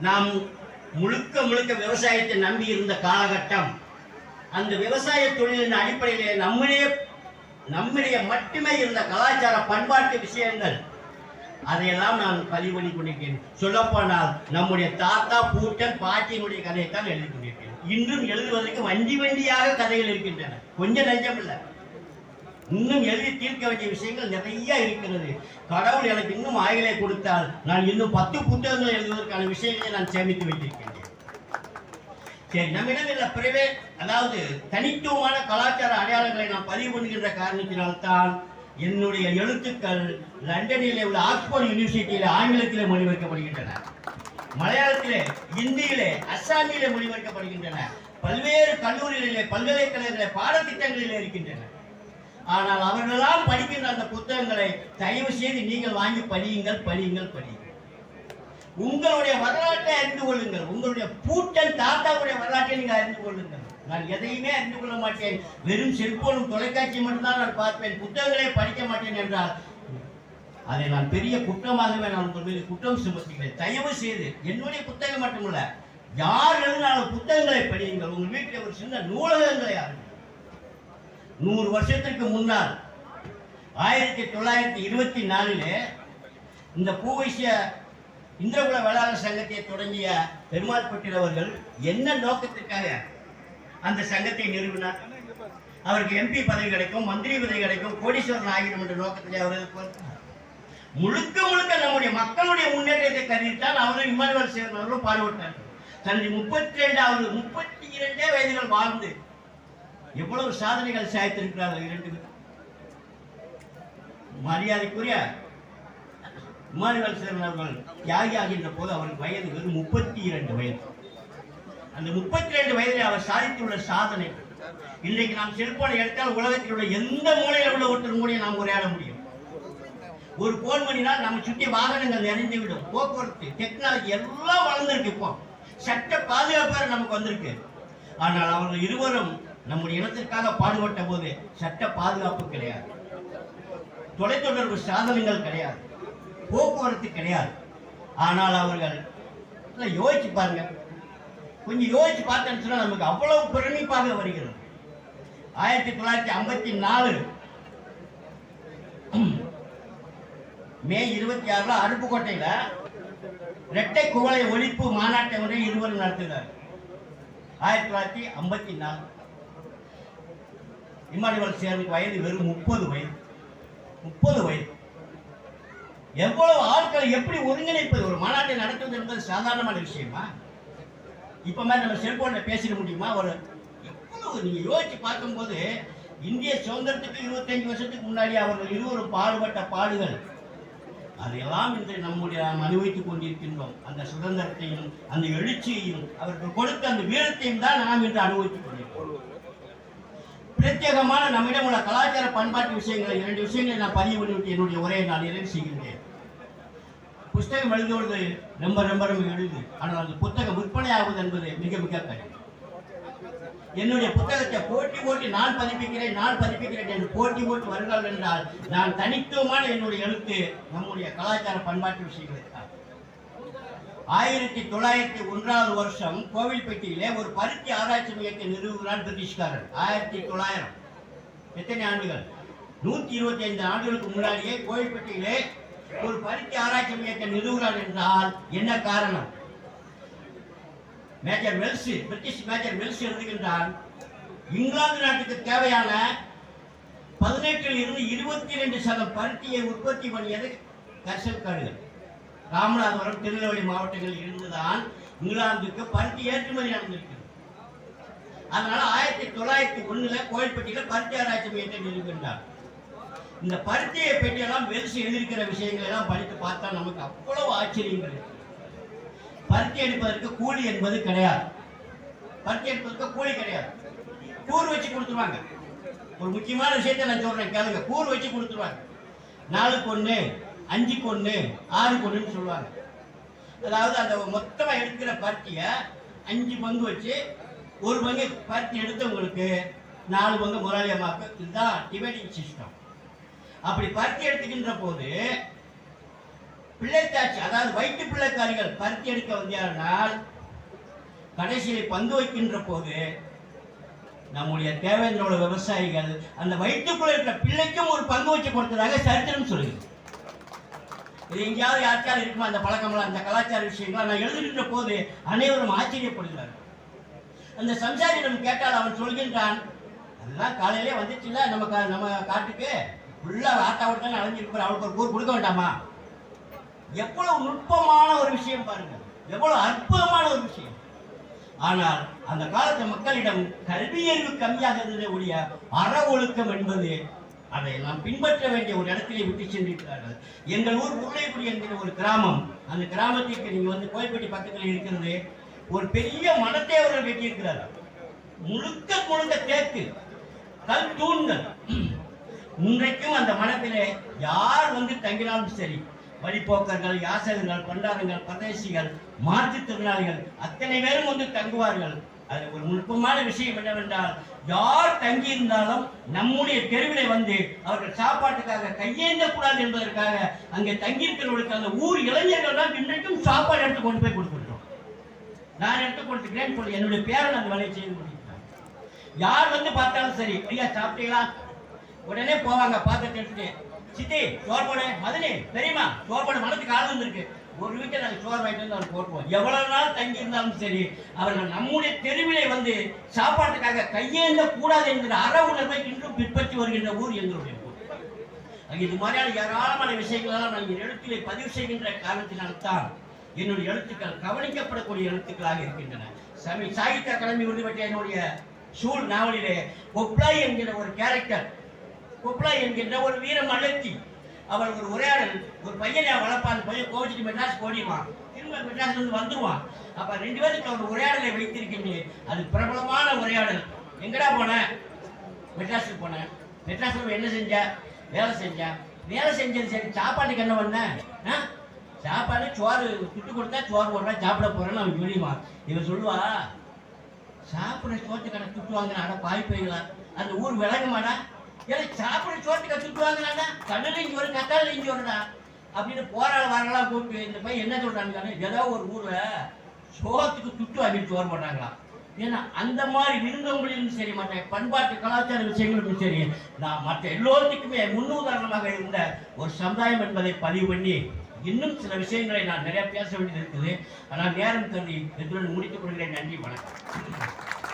நாம் முழுக்க முழுக்க விவசாயத்தை நம்பி இருந்த காலகட்டம் அந்த விவசாய தொழிலின் அடிப்படையிலே நம்முடைய நம்முடைய மட்டுமே இருந்த கலாச்சார பண்பாட்டு விஷயங்கள் அதையெல்லாம் நான் பதிவு பண்ணி கொண்டிருக்கேன் சொல்லப்போனால் நம்முடைய தாத்தா பூட்டன் பாட்டியினுடைய கதையைத்தான் எழுதி கொண்டிருக்கேன் இன்றும் எழுதுவதற்கு வண்டி வண்டியாக கதைகள் இருக்கின்றன. கொஞ்சம் நஞ்சம் இல்லை. இன்னும் எழுதி தீர்க்க வேண்டிய விஷயங்கள் நிறைய இருக்கிறது. கடவுள் எனக்கு இன்னும் ஆய்களை கொடுத்தால் நான் இன்னும் பத்து புத்தகங்கள் எழுதுவதற்கான விஷயங்களை நான் சேமித்து வைத்திருக்கின்றேன். சரி நம்மிடம் இல்லை பிறவே அதாவது தனித்துவமான கலாச்சார அடையாளங்களை நான் பதிவு பண்ணுகின்ற காரணத்தினால்தான் என்னுடைய எழுத்துக்கள் லண்டனிலே உள்ள ஆக்ஸ்போர்ட் யூனிவர்சிட்டியில ஆங்கிலத்திலே மொழிபெயர்க்கப்படுகின்றன. மலையாளத்திலே இந்தியிலே அஸ்ஸாமியிலே மொழிபெயர்க்கப்படுகின்றன. பல்வேறு கல்லூரிகளிலே பல்கலைக்கழகங்களிலே பாடத்திட்டங்களிலே இருக்கின்றன. ஆனால் அவர்களால் படிக்கின்ற அந்த புத்தகங்களை தயவு செய்து நீங்கள் வாங்கி படியுங்கள் படியுங்கள் படியுங்கள். உங்களுடைய வரலாற்றை அறிந்து கொள்ளுங்கள். உங்களுடைய பூட்டன் தாத்தாவுடைய வரலாற்றை நீங்கள் அறிந்து கொள்ளுங்கள். நான் எதையுமே அறிந்து கொள்ள மாட்டேன். வெறும் செல்போனும் தொலைக்காட்சி மட்டும்தான் நான் பார்ப்பேன். புத்தகங்களே படிக்க மாட்டேன் என்றால் அதை நான் பெரிய குற்றமாகவே நான் உங்கள் மீது குற்றம் சுமத்துகிறேன். தயவு செய்து என்னுடைய புத்தகம் மட்டுமல்ல யார் எழுதினாலும் புத்தகங்களை படியுங்கள். உங்கள் வீட்டில் ஒரு சின்ன நூலகங்களை ஆரம்பிங்கள் நூறு வருஷத்திற்கு முன்னால் ஆயிரத்தி தொள்ளாயிரத்தி இருபத்தி நாலில் இந்த பூவைசிய இந்திரகுல வேளாளர் சங்கத்தை தொடங்கிய பெருமாள் பட்டில் அவர்கள் என்ன நோக்கத்திற்காக அந்த சங்கத்தை நிறுவினார் அவருக்கு எம்பி பதவி கிடைக்கும் மந்திரி பதவி கிடைக்கும் கோடீஸ்வரன் ஆகிடும் என்ற நோக்கத்திலே அவர்கள் பொறுத்தார். முழுக்க முழுக்க நம்முடைய மக்களுடைய முன்னேற்றத்தை கருதித்தான் அவரும் இம்மானுவல் சேவன் அவர்களும் பாடுபட்டார்கள் தனது முப்பத்தி ரெண்டாவது முப்பத்தி இரண்டே வயதுகள் வாழ்ந்து எவ்வளவு சாதனைகள் சாய்த்திருக்கிறார்கள் இரண்டு பேரும். மரியாதைக்குரிய இமானுவேல் சேரன் அவர்கள் தியாகி ஆகின்ற போது அவருக்கு வயது வெறும் முப்பத்தி இரண்டு வயது. அந்த முப்பத்தி ரெண்டு வயதில் அவர் சாதித்துள்ள சாதனை. இன்றைக்கு நாம் செல்போனை எடுத்தால் உலகத்தில் உள்ள எந்த மூலையில் உள்ள ஒருத்தர் மூலையை நாம் உரையாட முடியும். ஒரு போன் பண்ணினால் நம்ம சுற்றி வாகனங்கள் நிறைந்து விடும் போக்குவரத்து டெக்னாலஜி எல்லாம் வளர்ந்துருக்கு இப்போ. சட்ட பாதுகாப்பாக நமக்கு வந்திருக்கு. ஆனால் அவர்கள் இருவரும் நம்முடைய இனத்திற்காக பாடுபட்ட போது சட்ட பாதுகாப்பு கிடையாது. தொலைத்தொடர்பு சாதனங்கள் கிடையாது. போக்குவரத்து கிடையாது. ஆனால் அவர்கள் இல்லை யோசிச்சு பாருங்க. கொஞ்சம் யோசிச்சு பார்த்தேன்னு சொன்னால் நமக்கு அவ்வளவு பிரமிப்பாக வருகிறது. ஆயிரத்தி தொள்ளாயிரத்தி ஐம்பத்தி நாலு மே இருபத்தி ஆறுல அருப்புக்கோட்டையில இரட்டை குவளை ஒழிப்பு மாநாட்டை ஒன்றை இருவரும் நடத்துகிறார். ஆயிரத்தி தொள்ளாயிரத்தி ஐம்பத்தி நாலு. இம்மானுவல் சேருக்கு வயது வெறும் முப்பது வயது. முப்பது வயது. எவ்வளவு ஆட்களை எப்படி ஒருங்கிணைப்பது? ஒரு மாநாட்டை நடத்துவது என்பது சாதாரணமான விஷயமா? இப்ப மாதிரி நம்ம செல்போன்ல பேசிட முடியுமா? ஒரு எவ்வளவு நீங்க யோசிச்சு பார்க்கும்போது இந்திய சுதந்திரத்துக்கு இருபத்தஞ்சு வருஷத்துக்கு முன்னாடி அவர்கள் இருவரும் பாடுபட்ட பாடுகள் அதையெல்லாம் இன்று நம்முடைய நாம் அனுபவித்துக் கொண்டிருக்கின்றோம். அந்த சுதந்திரத்தையும் அந்த எழுச்சியையும் அவர்கள் கொடுத்த அந்த வீரத்தையும் தான் நாம் இன்று அனுபவித்துக் கொண்டிருக்கிறோம். பிரத்யேகமான நம்மிடம் உள்ள கலாச்சார பண்பாட்டு விஷயங்களை இரண்டு விஷயங்களை நான் பதிவு பண்ணிவிட்டு என்னுடைய உரையை நான் நிறைவு செய்கின்றேன் புஸ்தகம் எழுதுவது ரொம்ப ரொம்ப ரொம்ப எழுது ஆனால் அந்த புத்தகம் விற்பனை ஆகுவது என்பது மிக மிக கடினம். என்னுடைய புத்தகத்தை போட்டி போட்டி நான் பதிப்பிக்கிறேன் நான் பதிப்பிக்கிறேன் என்று போட்டி போட்டு வருகிறார்கள் என்றால் நான் தனித்துவமான என்னுடைய எழுத்து நம்முடைய கலாச்சார பண்பாட்டு விஷயங்களை தான். ஆயிரத்தி தொள்ளாயிரத்தி ஒன்றாவது வருஷம் கோவில்பட்டியிலே ஒரு பருத்தி ஆராய்ச்சி மையத்தை நிறுவுகிறார் பிரிட்டிஷ்காரர். ஆயிரத்தி தொள்ளாயிரம். எத்தனை ஆண்டுகள்? நூத்தி இருபத்தி ஐந்து ஆண்டுகளுக்கு முன்னாடியே கோவில்பட்டியிலே ஒரு பருத்தி ஆராய்ச்சி மையத்தை நிறுவுகிறார் என்றால் என்ன காரணம்? Major Wells British major Wells எழுதுகின்றார் இங்கிலாந்து நாட்டுக்கு தேவையான பதினெட்டில் இருந்து இருபத்தி ரெண்டு சதம் பருத்தியை உற்பத்தி பண்ணியது கரிசல் காடுகள். ராமநாதபுரம் திருநெல்வேலி மாவட்டங்களில் இருந்துதான் இங்கிலாந்துக்கு பருத்தி ஏற்றுமதி நடந்திருக்கிறது. அதனால ஆயிரத்தி தொள்ளாயிரத்தி ஒண்ணுல கோயில்பட்டியில பருத்தி ஆராய்ச்சி மையத்தை நிறுவினார். இந்த பருத்தியை பற்றியெல்லாம் வெல்ஸ் எழுதியிருக்கிற விஷயங்களை எல்லாம் படித்து பார்த்தா நமக்கு அவ்வளவு ஆச்சரியங்கள் பருத்தி எடுப்பதற்கு கூலி என்பது கிடையாது. பருத்தி எடுப்பதற்கு கூலி கிடையாது. கூர் வச்சு கொடுத்துருவாங்க. ஒரு முக்கியமான விஷயத்தை நான் சொல்றேன் கேளுங்க. கூர் வச்சு கொடுத்துருவாங்க. நாளுக்கு ஒன்று அஞ்சு ஒன்று ஆறு ஒன்றுன்னு சொல்லுவாங்க. அதாவது அந்த மொத்தமாக எடுக்கிற பருத்தியை அஞ்சு பங்கு வச்சு ஒரு பங்கு பருத்தி எடுத்தவங்களுக்கு நாலு பங்கு முதலாளியமாக்கு இதுதான் டிவைடிங் சிஸ்டம் அப்படி பருத்தி எடுத்துக்கின்ற போது பிள்ளைத்தாட்சி அதாவது வயிற்று பிள்ளைக்காரிகள் பருத்தி எடுக்க வந்தால் கடைசியில் பங்கு வைக்கின்ற போது நம்முடைய தேவேந்திரோட விவசாயிகள் அந்த வயிற்றுக்குள்ள இருக்கிற பிள்ளைக்கும் ஒரு பங்கு வச்சு கொடுத்ததாக சரித்திரம் சொல்லுது. இது எங்கேயாவது யாருக்காவது இருக்குமா அந்த பழக்கம்லாம் அந்த கலாச்சார விஷயங்கள் நான் எழுதுகின்ற போது அனைவரும் ஆச்சரியப்படுகிறார்கள். அந்த சம்சாரியிடம் கேட்டால் அவன் சொல்கின்றான் அதெல்லாம் காலையிலே வந்துச்சுல நம்ம கா- நம்ம காட்டுக்கு? ஃபுல்லாக ஆட்டாவோட தான் அலைஞ்சிருப்பார் அவளுக்கு ஒரு கூறு கொடுக்க வேண்டாமா? எவ்வளவு நுட்பமான ஒரு விஷயம் பாருங்க. எவ்வளவு அற்புதமான ஒரு விஷயம். ஆனால் அந்த காலத்து மக்களிடம் கல்வியறிவு கம்மியாக இருந்ததே ஒழிய அற ஒழுக்கம் என்பது அதையெல்லாம் பின்பற்ற வேண்டிய ஒரு இடத்திலே விட்டு சென்றிருக்கிறார்கள். எங்கள் ஊர் உருளைக்குடி என்கிற ஒரு கிராமம். அந்த கிராமத்திற்கு நீங்கள் வந்து கோயில்பட்டி பக்கத்தில் இருக்கிறது ஒரு பெரிய மனத்தை அவர்கள் கட்டியிருக்கிறார்கள் முழுக்க முழுக்க தேக்கு கல் தூண்கள். இன்றைக்கும் அந்த மனத்திலே யார் வந்து தங்கினாலும் சரி வழிபோக்கர்கள் யாசகர்கள் பண்டாரங்கள் பிரதேசிகள் மாற்றுத்திறனாளிகள் அத்தனை பேரும் வந்து தங்குவார்கள். அது ஒரு நுட்பமான விஷயம் என்னவென்றால் யார் தங்கியிருந்தாலும் நம்முடைய தெருவிலே வந்து அவர்கள் சாப்பாட்டுக்காக கையேந்த கூடாது என்பதற்காக அங்கே தங்கியிருக்கிறவர்களுக்கு அந்த ஊர் இளைஞர்கள் தான் இன்றைக்கும் சாப்பாடு எடுத்து கொண்டு போய் கொடுத்துருக்கோம் நான் எடுத்து கொடுத்துக்கிறேன் சொல்லி என்னுடைய பேரன் அந்த வேலையை செய்து முடிக்கிறான் யார் வந்து பார்த்தாலும் சரி ஐயா சாப்பிட்டீங்களா? உடனே போவாங்க பாத்திரத்தை எடுத்துட்டு சித்தி சோர்போடு மதுனி தெரியுமா சோர்போடு மனத்துக்கு ஆள் வந்திருக்கு ஒரு வீட்டை நாங்கள் சோறு வாங்கிட்டு வந்து அவர் எவ்வளவு நாள் தங்கி இருந்தாலும் சரி அவர்கள் நம்முடைய தெருவிலே வந்து சாப்பாட்டுக்காக கையேந்த கூடாது என்கிற அற உணர்வை இன்றும் பின்பற்றி வருகின்ற ஊர் எங்களுடைய ஊர். இது மாதிரியான ஏராளமான விஷயங்களெல்லாம் நான் என் எழுத்திலே பதிவு செய்கின்ற காரணத்தினால்தான் என்னுடைய எழுத்துக்கள் கவனிக்கப்படக்கூடிய எழுத்துக்களாக இருக்கின்றன. சமி சாகித்ய அகாடமி விருது பெற்ற என்னுடைய சூழ் நாவலிலே கொப்ளாய் என்கிற ஒரு கேரக்டர் கொப்ளாய் என்கின்ற ஒரு வீர மலர்த்தி அவள் ஒரு உரையாடல் ஒரு பையனை அவன் வளர்ப்பான். அந்த பையன் கோவிச்சுட்டு மெட்ராஸ் ஓடிடுவான் திரும்ப மெட்ராஸ்ல வந்துடுவான் வந்துருவான். அப்ப ரெண்டு பேருக்கு ஒரு உரையாடலை வைத்திருக்கின்றேன் அது பிரபலமான உரையாடல். எங்கடா போன? மெட்ராஸுக்கு போனேன் மெட்ராஸில் என்ன செஞ்ச? வேலை செஞ்சேன் வேலை செஞ்சது சரி சாப்பாட்டுக்கு என்ன பண்ண? ஆ? சாப்பாடு சோறு துட்டு கொடுத்தா சோறு போடுறேன் சாப்பிட போறேன்னு அவன் சொல்லிடுவான். இவன் சொல்லுவா சாப்பிட சோத்து கடை துட்டு வாங்கினா அட பாய் அந்த ஊர் விளங்குமாடா? ஏன்னா சாப்பிட சோட்டு துட்டு வாங்கினாடா இங்கே ஒரு கத்தால இங்கே வருடா அப்படின்னு போராட வரலாம் கூப்பிட்டு இந்த பையன் என்ன சொல்றாங்க ஏதோ ஒரு ஊரில் சோகத்துக்கு துட்டு வாங்கிட்டு சோறு மாட்டாங்களாம். ஏன்னா அந்த மாதிரி விருந்தவங்களிலும் சரி மற்ற பண்பாட்டு கலாச்சார விஷயங்களுக்கும் சரி நான் மற்ற எல்லோருக்குமே முன்னுதாரணமாக இருந்த ஒரு சமுதாயம் என்பதை பதிவு பண்ணி இன்னும் சில விஷயங்களை நான் நிறைய பேச வேண்டியது இருக்குது. ஆனால் நேரம் தண்ணி எதுடன் முடித்துக் கொள்கிறேன். நன்றி வணக்கம்.